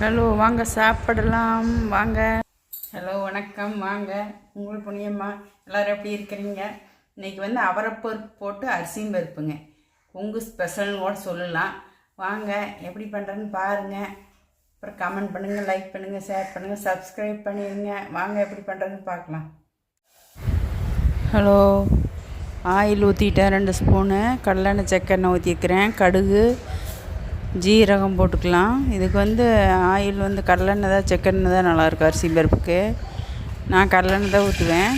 Hello வாங்க சாப்பிடலாம். வாங்க. ஹலோ வணக்கம். வாங்க. உங்கள் புண்ணியம்மா எல்லோரும் எப்படி இருக்கிறீங்க? இன்றைக்கி வந்து அவரைப்பருப்பு போட்டு அரிசியும் பருப்புங்க. உங்கள் ஸ்பெஷல்னு கூட சொல்லலாம். வாங்க எப்படி பண்ணுறேன்னு பாருங்கள் அப்புறம் கமெண்ட் பண்ணுங்கள் லைக் பண்ணுங்கள் ஷேர் பண்ணுங்கள் சப்ஸ்கிரைப் பண்ணிடுங்க வாங்க எப்படி பண்ணுறதுன்னு பார்க்கலாம். ஹலோ ஆயில் ஊற்றிட்டேன் ரெண்டு ஸ்பூனு கடலெண்ணெய் செக்கெண்ணெய் ஊற்றிருக்கிறேன் கடுகு ஜீரகம் போட்டுக்கலாம். இதுக்கு வந்து ஆயில் வந்து கடலெண்ணெய் தான் செக்கெண்ணெய் தான் நல்லாயிருக்கும் அரிசி பருப்புக்கு. நான் கடலெண்ணெய் தான் ஊற்றுவேன்.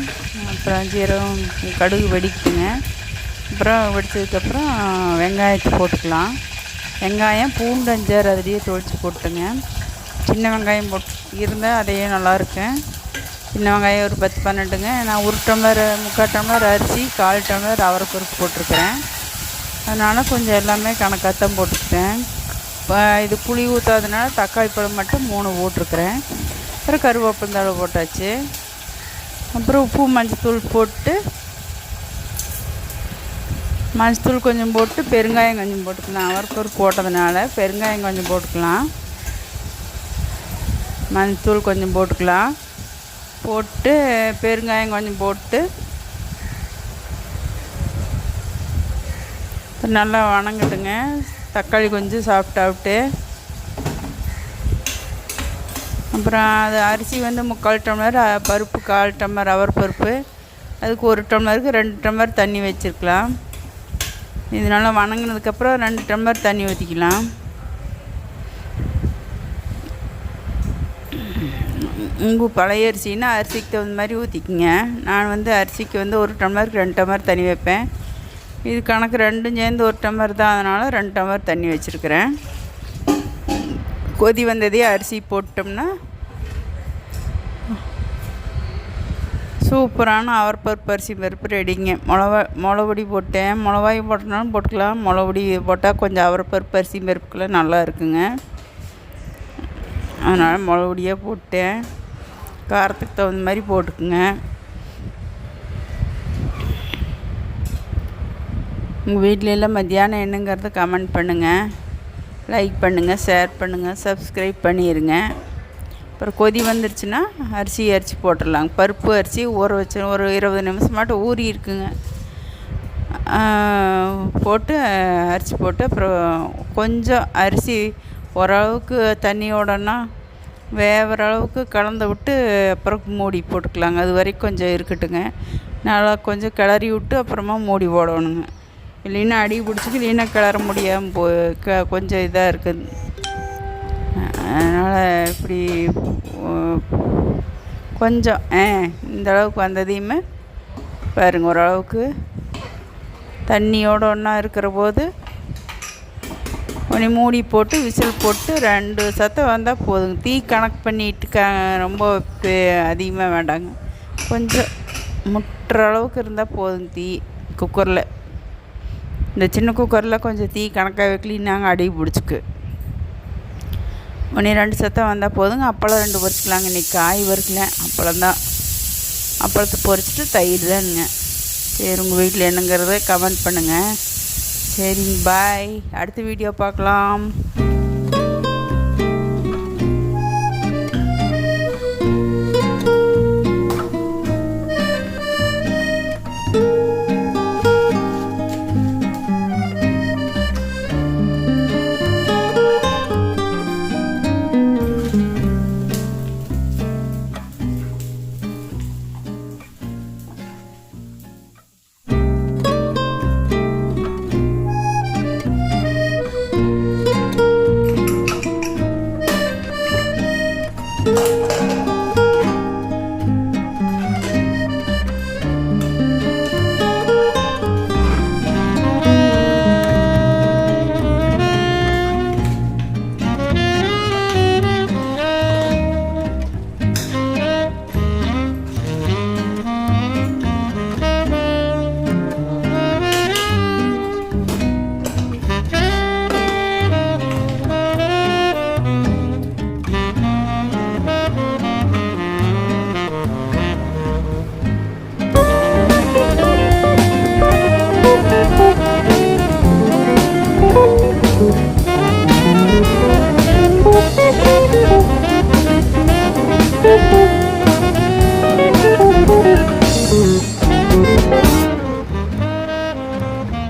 அப்புறம் ஜீரகம் கடுகு வெடிக்குங்க அப்புறம் வெடித்ததுக்கப்புறம் வெங்காயத்தை போட்டுக்கலாம். வெங்காயம் பூண்டு அஞ்சாறு அதிலேயே தொளிச்சு போட்டுங்க சின்ன வெங்காயம் போட் இருந்தால் அதையே நல்லாயிருக்கும் சின்ன வெங்காயம் ஒரு பத்து பன்னெண்டுங்க. நான் ஒரு டம்ளர் முக்கால் டம்ளர் அரிசி கால் டம்ளர் அவரைப்பருப்பு போட்டிருக்கிறேன். அதனால் கொஞ்சம் எல்லாமே கணக்காக தான் போட்டுக்கிட்டேன். இது புளி ஊற்றாதனால தக்காளி பழம் மட்டும் மூணு போட்டிருக்கிறேன். அப்புறம் கருவேப்பிலை போட்டாச்சு. அப்புறம் உப்பு மஞ்சத்தூள் போட்டு மஞ்சத்தூள் கொஞ்சம் போட்டு பெருங்காயம் கொஞ்சம் போட்டுக்கலாம். அவரைப்பருப்பு போட்டதுனால பெருங்காயம் கொஞ்சம் போட்டுக்கலாம். மஞ்சத்தூள் கொஞ்சம் போட்டுக்கலாம். போட்டு பெருங்காயம் கொஞ்சம் போட்டு இப்போ நல்லா வணங்கட்டுங்க. தக்காளி கொஞ்சம் சாஃப்டாகிட்டு அப்புறம் அது அரிசி வந்து முக்கால் டம்ளர் பருப்பு கால் டம்ளர் அவர் பருப்பு. அதுக்கு ஒரு டம்ளருக்கு ரெண்டு டம்ளர் தண்ணி வச்சுருக்கலாம். இது நல்லா வணங்கினதுக்கப்புறம் ரெண்டு டம்ளர் தண்ணி ஊற்றிக்கலாம் உங்கள் பழைய அரிசின்னா அரிசிக்கு தகுந்த மாதிரி ஊற்றிக்கிங்க நான் வந்து அரிசிக்கு வந்து ஒரு டம்ளருக்கு ரெண்டு டம்ளர் தண்ணி வைப்பேன். இது கணக்கு ரெண்டும் சேர்ந்து ஒரு டம்ளர் தான் அதனால் ரெண்டு டம்ளர் தண்ணி வச்சுருக்கிறேன். கொதி வந்ததே அரிசி போட்டோம்னா சூப்பரான அவரப்பருப்பு அரிசி பருப்பு ரெடிங்க. மிளவா மிளகுடி போட்டேன். மிளகாய் போட்டனாலும் போட்டுக்கலாம். மிளகுடி போட்டால் கொஞ்சம் அவரப்பருப்பு அரிசி பருப்புக்கெல்லாம் நல்லா இருக்குங்க. அதனால் மிளகுடியே போட்டேன். காரத்துக்கு தகுந்த மாதிரி போட்டுக்குங்க. உங்கள் வீட்டில எல்லாம் மத்தியானம் என்னங்கிறத கமெண்ட் பண்ணுங்கள் லைக் பண்ணுங்கள் ஷேர் பண்ணுங்கள் சப்ஸ்கிரைப் பண்ணிடுங்க அப்புறம் கொதி வந்துருச்சுன்னா அரிசி அரிசி போட்டுடலாங்க பருப்பு அரிசி ஊற வச்சு ஒரு இருபது நிமிஷமாட்டம் ஊறி இருக்குங்க. போட்டு அரிசி போட்டு அப்புறம் கொஞ்சம் அரிசி ஓரளவுக்கு தண்ணியோடனா வேகிற அளவுக்கு கலந்து விட்டு அப்புறம் மூடி போட்டுக்கலாங்க. அது வரைக்கும் கொஞ்சம் இருக்கட்டுங்க. நல்லா கொஞ்சம் கிளறி விட்டு அப்புறமா மூடி போடணுங்க. இல்லைன்னா அடி பிடிச்சி இல்லைன்னா கிளற முடியாமல் போ க கொஞ்சம் இதாக இருக்குது. அதனால் இப்படி கொஞ்சம் ஆ இந்த அளவுக்கு வந்ததையுமே பாருங்க ஓரளவுக்கு தண்ணியோடு ஒன்றா இருக்கிற போது கொஞ்சம் மூடி போட்டு விசில் போட்டு ரெண்டு சத்தம் வந்தால் போதுங்க. தீ கணக்கு பண்ணிட்டு க ரொம்ப அதிகமாக வேண்டாங்க. கொஞ்சம் முட்டுற அளவுக்கு இருந்தால் போதுங்க தீ குக்கரில். இந்த சின்ன குக்கரில் கொஞ்சம் தீ கணக்காக க்ளீனாக அடி பிடிச்சிக்கு. ஒன்று ரெண்டு சத்தம் வந்தால் போதுங்க. அப்பளம் ரெண்டு பொறிச்சிக்கலாங்க இன்றைக்கி காய் வறுக்கல. அப்பளம் தான். அப்பளத்தை பொறிச்சிட்டு தயிர் தானுங்க. சரி உங்கள் வீட்டில் என்னங்கிறத கமெண்ட் பண்ணுங்கள் சரிங்க பாய் அடுத்த வீடியோ பார்க்கலாம்.